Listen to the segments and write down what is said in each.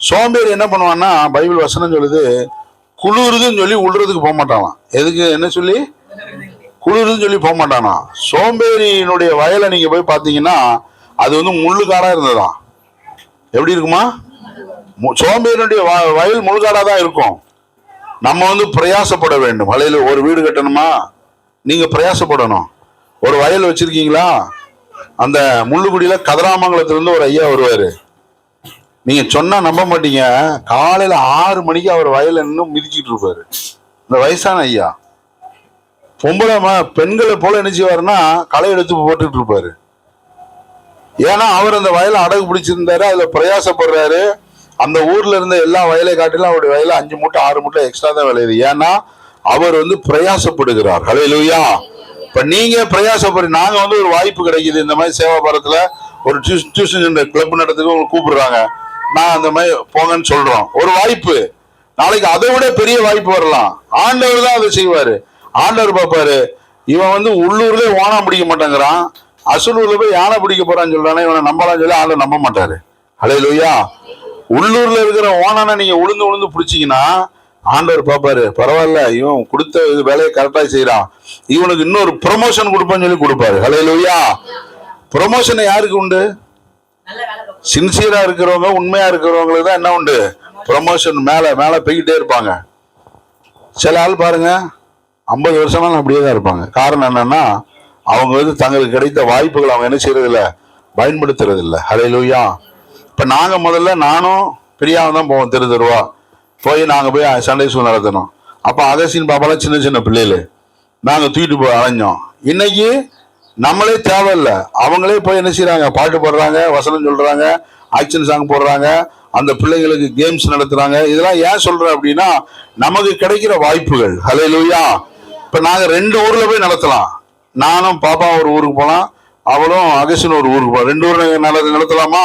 சோம்பேறி என்ன பண்ணுவான்னா பைபிள் வசனம் சொல்லுது குளிருதுன்னு சொல்லி உள்றதுக்கு போக மாட்டானாம். எதுக்கு? என்ன சொல்லி? குளிருதுன்னு சொல்லி போக மாட்டானா சோம்பேறியினுடைய வயலை நீங்கள் போய் பார்த்தீங்கன்னா அது வந்து முள்ளுக்காடா இருந்ததாம். எப்படி இருக்குமா? மு- சோம்பேறியினுடைய வ- வயல் முழுகாடாக தான் இருக்கும். நம்ம வந்து பிரயாசப்பட வேண்டும். வலையில் ஒரு வீடு கட்டணுமா? நீங்கள் பிரயாசப்படணும். ஒரு வயல் வச்சுருக்கீங்களா? அந்த முள்ளுக்குடியில் கதிராமங்கலத்துலேருந்து ஒரு ஐயா வருவார். நீங்க சொன்னா நம்ப மாட்டீங்க. காலையில ஆறு மணிக்கு அவர் வயல்ல இன்னும் மிதிச்சுட்டு இருப்பாரு. இந்த வயசான ஐயா. பொம்பளை பெண்களை போல என்ன செய்வாருன்னா களை எடுத்து போட்டுட்டு இருப்பாரு. ஏன்னா அவர் அந்த வயலை அடகு பிடிச்சிருந்தாரு அதுல பிரயாசப்படுறாரு. அந்த ஊர்ல இருந்த எல்லா வயலை காட்டிலும் அவருடைய வயல அஞ்சு மூட்டை ஆறு மூட்டை எக்ஸ்ட்ரா தான் விளையுது. ஏன்னா அவர் வந்து பிரயாசப்படுகிறார். ஹalleluya இப்ப நீங்க பிரயாசப்படு நாங்க வந்து ஒரு வாய்ப்பு கிடைக்குது. இந்த மாதிரி சேவா பாரத்துல ஒரு டியூஷன் டியூஷன் கிளப் நடத்துக்கு உங்களுக்கு கூப்பிடுறாங்க. நான் அந்த மாதிரி போங்கன்னு சொல்றோம். ஒரு வாய்ப்பு. நாளைக்கு அதை விட பெரிய வாய்ப்பு வரலாம். ஆண்டவர் தான் அதை செய்வாரு. ஆண்டவர் பார்ப்பாரு இவன் வந்து உள்ளூர்ல ஓனம் பிடிக்க மாட்டேங்கிறான். அசலூர்ல போய் யானை பிடிக்க போறான்னு சொல்றானே இவனை நம்பலாம் சொல்லி ஆண்டவர் நம்ப மாட்டாரு. ஹalleluya உள்ளூர்ல இருக்கிற ஓனான நீங்க உளுந்து உளுந்து பிடிச்சிங்கன்னா ஆண்டவர் பார்ப்பாரு பரவாயில்ல இவன் கொடுத்த இது வேலையை கரெக்டா செய்யறான் இவனுக்கு இன்னொரு ப்ரொமோஷன் கொடுப்பேன்னு சொல்லி கொடுப்பாரு. ஹalleluya ப்ரொமோஷன் யாருக்கு உண்டு? சின்சியரா இருக்கிறவங்க உண்மையா இருக்கிறவங்களுக்கு தான் என்ன உண்டு? ப்ரொமோஷன் மேல மேல போய்கிட்டே இருப்பாங்க. சில ஆள் பாருங்க ஐம்பது வருஷமா அப்படியே தான் இருப்பாங்க. காரணம் என்னன்னா அவங்க வந்து தங்களுக்கு கிடைத்த வாய்ப்புகள் அவங்க என்ன செய்யறது இல்லை பயன்படுத்துறது ஹலே லூயா இப்ப நாங்க முதல்ல நானும் பிரியாவும் தான் போவோம் தெரு தெருவா. போய் நாங்க போய் சண்டே ஸ்கூல் நடத்தணும். அப்ப அகசின் பாப்பாலாம் சின்ன சின்ன பிள்ளைகளு நாங்க தூக்கிட்டு போய் அலைஞ்சோம். இன்னைக்கு நம்மளே தேவையில்ல. அவங்களே போய் என்ன செய்யறாங்க பாட்டு போடுறாங்க வசனம் சொல்றாங்க ஆக்ஷன் சாங் போடுறாங்க அந்த பிள்ளைங்களுக்கு கேம்ஸ் நடத்துறாங்க. இதெல்லாம் ஏன் சொல்றேன் அப்படின்னா நமக்கு கிடைக்கிற வாய்ப்புகள். ஹalleluya இப்ப நாங்க ரெண்டு ஊர்ல போய் நடத்தலாம். நானும் பாப்பா ஒரு ஊருக்கு போலாம். அவளும் அகசின் ஒரு ஊருக்கு போலாம். ரெண்டு ஊர் நட நடத்தலாமா?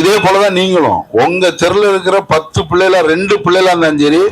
இதே போலதான் நீங்களும். உங்க தெருல இருக்கிற பத்து பிள்ளைல ரெண்டு பிள்ளைல இருந்தாலும் சரி